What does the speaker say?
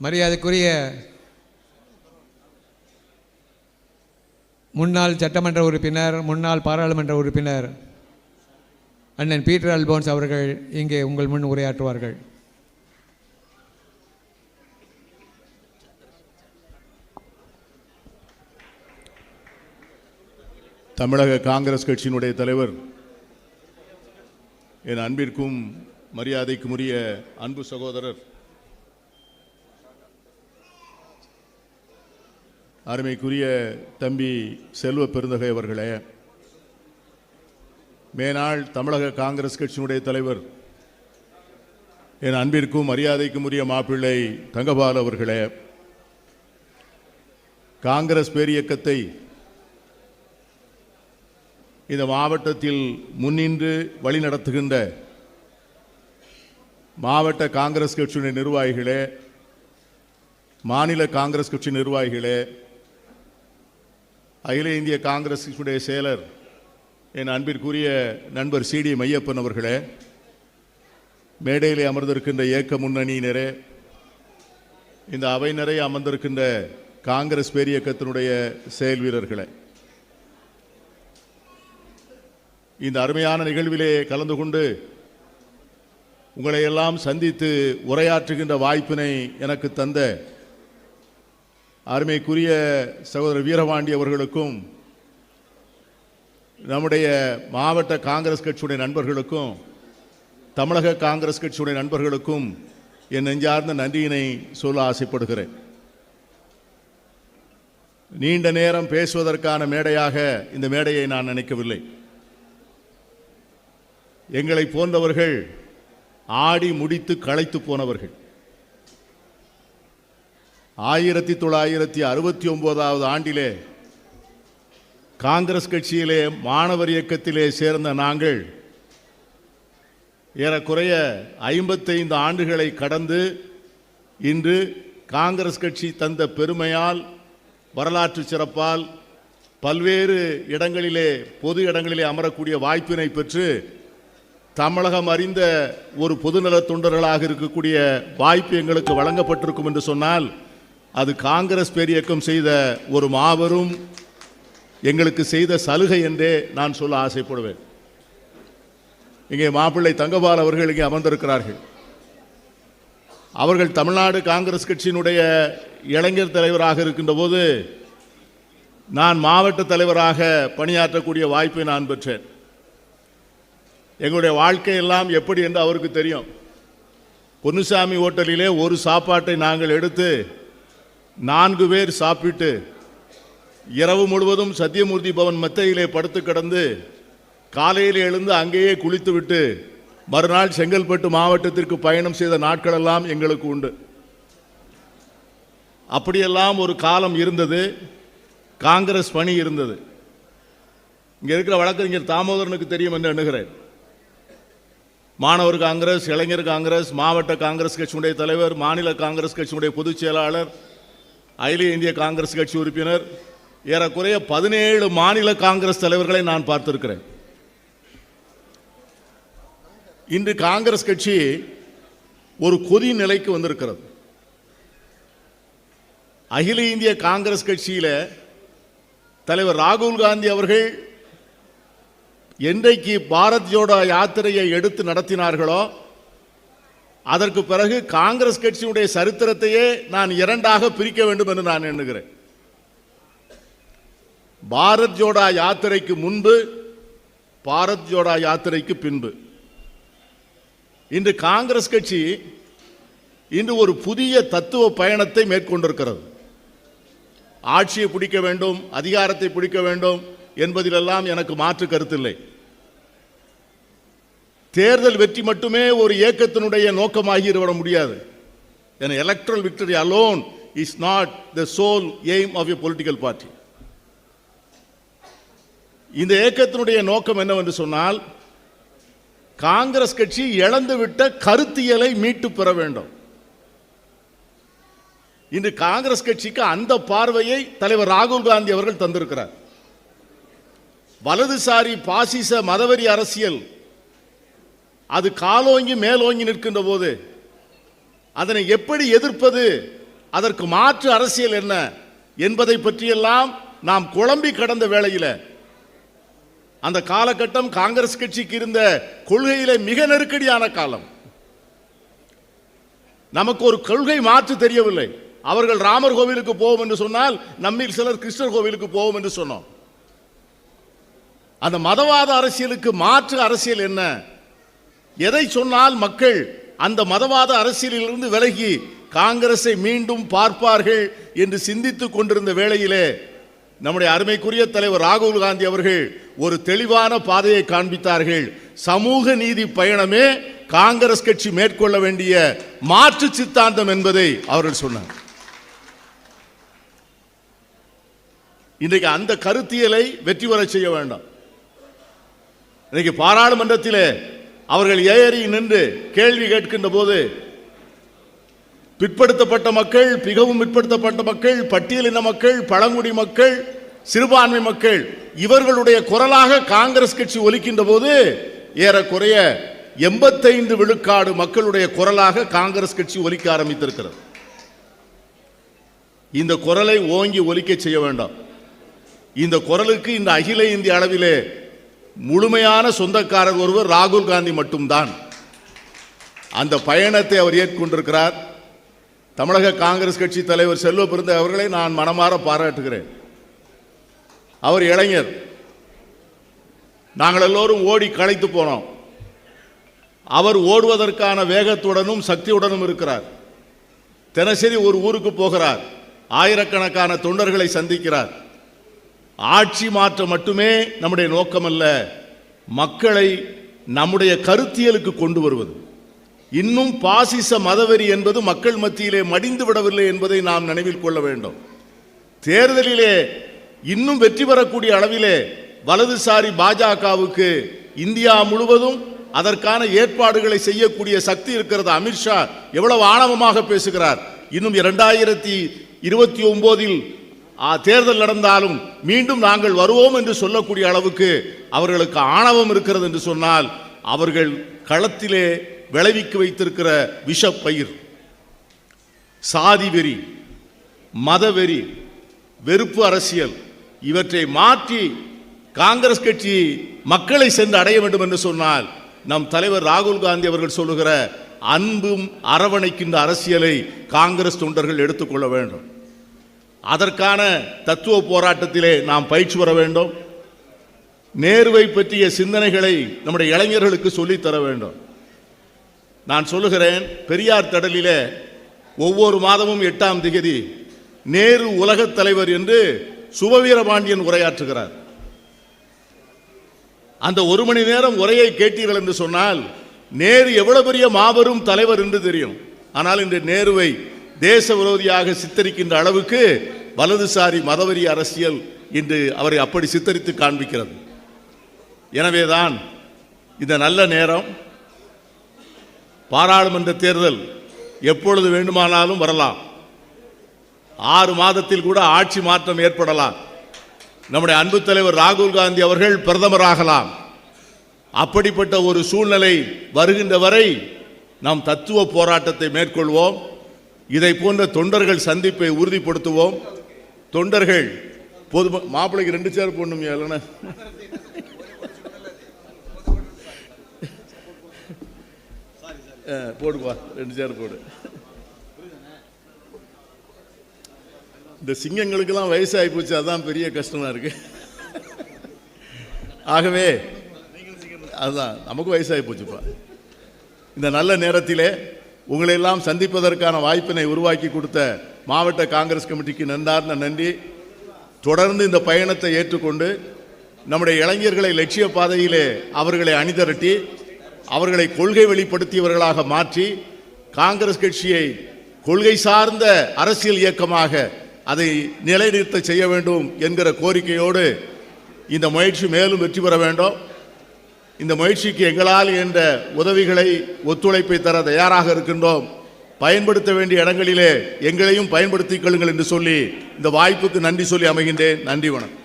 மரியாதைக்குரிய முன்னாள் சட்டமன்ற உறுப்பினர் முன்னாள் பாராளுமன்ற உறுப்பினர் அண்ணன் பீட்டர் அல்போன்ஸ் அவர்கள் இங்கே உங்கள் முன் உரையாற்றுவார்கள். தமிழக காங்கிரஸ் கட்சியினுடைய தலைவர் என் அன்பிற்கும் மரியாதைக்கும் உரிய அன்பு சகோதரர் அருமைக்குரிய தம்பி செல்வ பெருந்தகை அவர்களே மேனாள் தமிழக காங்கிரஸ் கட்சியினுடைய தலைவர் என் அன்பிற்கும் மரியாதைக்கும் உரிய மாப்பிள்ளை தங்கபால் அவர்களே காங்கிரஸ் பேரியக்கத்தை இந்த மாவட்டத்தில் முன்னின்று வழிநடத்துகின்ற மாவட்ட காங்கிரஸ் கட்சியினுடைய நிர்வாகிகளே மாநில காங்கிரஸ் கட்சி நிர்வாகிகளே அகில இந்திய காங்கிரஸ் செயலர் என் அன்பிற்குரிய நண்பர் சிடி மையப்பன் அவர்களே மேடையிலே அமர்ந்திருக்கின்ற இயக்க முன்னணியினரே இந்த அவை நிறைய அமர்ந்திருக்கின்ற காங்கிரஸ் பேரியக்கத்தினுடைய செயல் வீரர்களே இந்த அருமையான நிகழ்விலே கலந்து கொண்டு உங்களை எல்லாம் சந்தித்து உரையாற்றுகின்ற வாய்ப்பினை எனக்கு தந்த அருமைக்குரிய சகோதரர் வீரபாண்டி அவர்களுக்கும் நம்முடைய மாவட்ட காங்கிரஸ் கட்சியுடைய நண்பர்களுக்கும் தமிழக காங்கிரஸ் கட்சியுடைய நண்பர்களுக்கும் என் நெஞ்சார்ந்த நன்றியினை சொல்ல ஆசைப்படுகிறேன். நீண்ட நேரம் பேசுவதற்கான மேடையாக இந்த மேடையை நான் நினைக்கவில்லை. எங்களை போன்றவர்கள் ஆடி முடித்து களைத்து போனவர்கள். ஆயிரத்தி தொள்ளாயிரத்தி அறுபத்தி ஒன்பதாவது ஆண்டிலே காங்கிரஸ் கட்சியிலே மாணவர் இயக்கத்திலே சேர்ந்த நாங்கள் ஏறக்குறைய ஐம்பத்தைந்து ஆண்டுகளை கடந்து இன்று காங்கிரஸ் கட்சி தந்த பெருமையால் வரலாற்று சிறப்பால் பல்வேறு இடங்களிலே பொது இடங்களிலே அமரக்கூடிய வாய்ப்பினை பெற்று தமிழகம் அறிந்த ஒரு பொதுநல தொண்டர்களாக இருக்கக்கூடிய வாய்ப்பு எங்களுக்கு வழங்கப்பட்டிருக்கும் என்று சொன்னால் அது காங்கிரஸ் பேரியக்கம் செய்த ஒரு மாபெரும் எங்களுக்கு செய்த சலுகை என்றே நான் சொல்ல ஆசைப்படுவேன். இங்கே மாப்பிள்ளை தங்கபால் அவர்கள் இங்கே அமர்ந்திருக்கிறார்கள். அவர்கள் தமிழ்நாடு காங்கிரஸ் கட்சியினுடைய இளைஞர் தலைவராக இருக்கின்ற போது நான் மாவட்ட தலைவராக பணியாற்றக்கூடிய வாய்ப்பை நான் பெற்றேன். எங்களுடைய வாழ்க்கை எல்லாம் எப்படி என்று அவருக்கு தெரியும். பொன்னுசாமி ஹோட்டலிலே ஒரு சாப்பாட்டை நாங்கள் எடுத்து நான்கு பேர் சாப்பிட்டு இரவு முழுவதும் சத்தியமூர்த்தி பவன் மெத்தையிலே படுத்து கிடந்து காலையில் எழுந்து அங்கேயே குளித்துவிட்டு மறுநாள் செங்கல்பட்டு மாவட்டத்திற்கு பயணம் செய்த நாட்களெல்லாம் எங்களுக்கு உண்டு. அப்படியெல்லாம் ஒரு காலம் இருந்தது. காங்கிரஸ் பணி இருந்தது. இங்கே இருக்கிற வழக்கறிஞர் தாமோதரனுக்கு தெரியும் என்று எண்ணுகிறேன். மாணவர் காங்கிரஸ் இளைஞர் காங்கிரஸ் மாவட்ட காங்கிரஸ் கட்சியினுடைய தலைவர் மாநில காங்கிரஸ் கட்சியினுடைய பொதுச் செயலாளர் அகில இந்திய காங்கிரஸ் கட்சி உறுப்பினர் ஏறக்குறைய பதினேழு மாநில காங்கிரஸ் தலைவர்களை நான் பார்த்திருக்கிறேன். இன்று காங்கிரஸ் கட்சி ஒரு கொதி நிலைக்கு வந்திருக்கிறது. அகில இந்திய காங்கிரஸ் கட்சியில தலைவர் ராகுல் காந்தி அவர்கள் என்றைக்கு பாரத் ஜோடோ யாத்திரையை எடுத்து நடத்தினார்களோ அதற்கு பிறகு காங்கிரஸ் கட்சியுடைய சரித்திரத்தையே நான் இரண்டாக பிரிக்க வேண்டும் என்று நான் எண்ணுகிறேன். பாரத் ஜோடா யாத்திரைக்கு முன்பு பாரத் ஜோடா யாத்திரைக்கு பின்பு. இன்று காங்கிரஸ் கட்சி இன்று ஒரு புதிய தத்துவ பயணத்தை மேற்கொண்டிருக்கிறது. ஆட்சியை பிடிக்க வேண்டும் அதிகாரத்தை பிடிக்க வேண்டும் என்பதிலெல்லாம் எனக்கு மாற்று கருத்தில்லை. தேர்தல் வெற்றி மட்டுமே ஒரு இயக்கத்தினுடைய நோக்கமாகிவிட முடியாது. என electoral victory alone is not the sole aim of a political party இந்த இயக்கத்தினுடைய நோக்கம் என்னவென்று சொன்னால் காங்கிரஸ் கட்சி இழந்துவிட்ட கருத்தியலை மீட்டு பெற வேண்டும். இன்று காங்கிரஸ் கட்சிக்கு அந்த பார்வையை தலைவர் ராகுல் காந்தி அவர்கள் தந்திருக்கிறார். வலதுசாரி பாசிச மதவெறி அரசியல் அது காலோங்கி மேலோங்கி நிற்கின்ற போது அதனை எப்படி எதிர்ப்பது? அதற்கு மாற்று அரசியல் என்ன? என்பதை பற்றியெல்லாம் நாம் குழம்பி கடந்த வேளையில் அந்த காலகட்டம் காங்கிரஸ் கட்சிக்கு இருந்த கொள்கையிலே மிக நெருக்கடியான காலம். நமக்கு ஒரு கொள்கை மாற்று தெரியவில்லை. அவர்கள் ராமர் கோவிலுக்கு போவோம் என்று சொன்னால் நம்மில் சிலர் கிருஷ்ணர் கோவிலுக்கு போவோம் என்று சொன்னோம். அந்த மதவாத அரசியலுக்கு மாற்று அரசியல் என்ன? எதை சொன்னால் மக்கள் அந்த மதவாத அரசியலிலிருந்து விலகி காங்கிரஸை மீண்டும் பார்ப்பார்கள் என்று சிந்தித்து கொண்டிருந்த வேளையிலே நம்முடைய அருமைக்குரிய தலைவர் ராகுல் காந்தி அவர்கள் ஒரு தெளிவான பாதையை காண்பித்தார்கள். சமூக நீதி பயணமே காங்கிரஸ் கட்சி மேற்கொள்ள வேண்டிய மாற்று சித்தாந்தம் என்பதை அவர்கள் சொன்னார். இன்றைக்கு அந்த கருத்தியலை வெற்றி வர செய்ய வேண்டாம். இன்னைக்கு பாராளுமன்றத்திலே அவர்கள் ஏறி நின்று கேள்வி கேட்கின்ற போது பிற்படுத்தப்பட்ட மக்கள் மிகவும் பிற்படுத்தப்பட்ட மக்கள் பட்டியலின மக்கள் பழங்குடி மக்கள் சிறுபான்மை மக்கள் இவர்களுடைய குரலாக காங்கிரஸ் கட்சி ஒலிக்கின்ற போது ஏறக்குறைய எண்பத்தைந்து விழுக்காடு மக்களுடைய குரலாக காங்கிரஸ் கட்சி ஒலிக்க ஆரம்பித்திருக்கிறது. இந்த குரலை ஓங்கி ஒலிக்க செய்ய வேண்டாம். இந்த குரலுக்கு இந்த அகில இந்திய அளவிலே முழுமையான சொந்தக்காரர் ஒருவர் ராகுல் காந்தி மட்டும்தான். அந்த பயணத்தை அவர் ஏற்கொண்டிருக்கிறார். தமிழக காங்கிரஸ் கட்சி தலைவர் செல்வ பிறந்த அவர்களை நான் மனமாற பாராட்டுகிறேன். அவர் இளைஞர். நாங்கள் எல்லோரும் ஓடி களைத்து போனோம். அவர் ஓடுவதற்கான வேகத்துடனும் சக்தியுடனும் இருக்கிறார். தினசரி ஒரு ஊருக்கு போகிறார். ஆயிரக்கணக்கான தொண்டர்களை சந்திக்கிறார். ஆட்சி மாற்றம் மட்டுமே நம்முடைய நோக்கமல்ல மக்களை நம்முடைய கருத்தியலுக்கு கொண்டு வருவது. இன்னும் பாசிச மதவெறி என்பது மக்கள் மத்தியிலே மடிந்து விடவில்லை என்பதை நாம் நினைவில் கொள்ள வேண்டும். தேர்தலிலே இன்னும் வெற்றி பெறக்கூடிய அளவிலே வலதுசாரி பாஜகவுக்கு இந்தியா முழுவதும் அதற்கான ஏற்பாடுகளை செய்யக்கூடிய சக்தி இருக்கிறது. அமித்ஷா எவ்வளவு ஆணவமாக பேசுகிறார். இன்னும் இரண்டாயிரத்தி இருபத்தி ஒன்பதில் தேர்தல் நடந்தாலும் மீண்டும் நாங்கள் வருவோம் என்று சொல்லக்கூடிய அளவுக்கு அவர்களுக்கு ஆணவம் இருக்கிறது என்று சொன்னால் அவர்கள் களத்திலே விளைவிக்க வைத்திருக்கிற விஷப்பயிர் சாதி வெறி மதவெறி வெறுப்பு அரசியல் இவற்றை மாற்றி காங்கிரஸ் கட்சி மக்களை சென்று அடைய வேண்டும் என்று சொன்னால் நம் தலைவர் ராகுல் காந்தி அவர்கள் சொல்லுகிற அன்பும் அரவணைக்கின்ற அரசியலை காங்கிரஸ் தொண்டர்கள் எடுத்துக்கொள்ள வேண்டும். அதற்கான தத்துவ போராட்டத்திலே நாம் பயிற்சி பெற வேண்டும். நேருவை பற்றிய சிந்தனைகளை நம்முடைய இளைஞர்களுக்கு சொல்லித் தர வேண்டும். நான் சொல்லுகிறேன் பெரியார் தடலிலே ஒவ்வொரு மாதமும் எட்டாம் திகதி நேரு உலகத் தலைவர் என்று சுபவீரபாண்டியன் உரையாற்றுகிறார். அந்த ஒரு மணி நேரம் உரையை கேட்டீர்கள் என்று சொன்னால் நேரு எவ்வளவு பெரிய மாபெரும் தலைவர் என்று தெரியும். ஆனால் இன்று நேருவை தேச விரோதியாக சித்தரிக்கின்ற அளவுக்கு வலதுசாரி மதவெறி அரசியல் இன்று அவரை அப்படி சித்தரித்து காண்பிக்கிறது. எனவேதான் இந்த நல்ல நேரம் பாராளுமன்ற தேர்தல் எப்பொழுது வேண்டுமானாலும் வரலாம். ஆறு மாதத்தில் கூட ஆட்சி மாற்றம் ஏற்படலாம். நம்முடைய அன்பு தலைவர் ராகுல் காந்தி அவர்கள் பிரதமராகலாம். அப்படிப்பட்ட ஒரு சூழ்நிலை வருகின்ற வரை நாம் தத்துவ போராட்டத்தை மேற்கொள்வோம். இதை போன்ற தொண்டர்கள் சந்திப்பை உறுதிப்படுத்துவோம். தொண்டர்கள் பொது மாப்பிள்ளைக்கு ரெண்டு சேர் போடணும் இல்லைன்னா? போடுப்பா ரெண்டு சேர் போடு. இந்த சிங்கங்களுக்கெல்லாம் வயசாகி போச்சு அதான் பெரிய கஷ்டமா இருக்கு. ஆகவே அதுதான் நமக்கு வயசாகி போச்சுப்பா. இந்த நல்ல நேரத்திலே உங்களை எல்லாம் சந்திப்பதற்கான வாய்ப்பினை உருவாக்கி கொடுத்த மாவட்ட காங்கிரஸ் கமிட்டிக்கு நன்றார்ந்த நன்றி. தொடர்ந்து இந்த பயணத்தை ஏற்றுக்கொண்டு நம்முடைய இளைஞர்களை லட்சிய பாதையிலே அவர்களை அணிதிரட்டி அவர்களை கொள்கை வெளிப்படுத்தியவர்களாக மாற்றி காங்கிரஸ் கட்சியை கொள்கை சார்ந்த அரசியல் இயக்கமாக அதை நிலைநிறுத்த செய்ய வேண்டும் என்கிற கோரிக்கையோடு இந்த முயற்சி மேலும் வெற்றி பெற வேண்டும். இந்த முயற்சிக்கு எங்களால் என்ற உதவிகளை ஒத்துழைப்பை தர தயாராக இருக்கின்றோம். பயன்படுத்த வேண்டிய இடங்களிலே எங்களையும் பயன்படுத்திக் கொள்ளுங்கள் என்று சொல்லி இந்த வாய்ப்புக்கு நன்றி சொல்லி அமைகின்றேன். நன்றி வணக்கம்.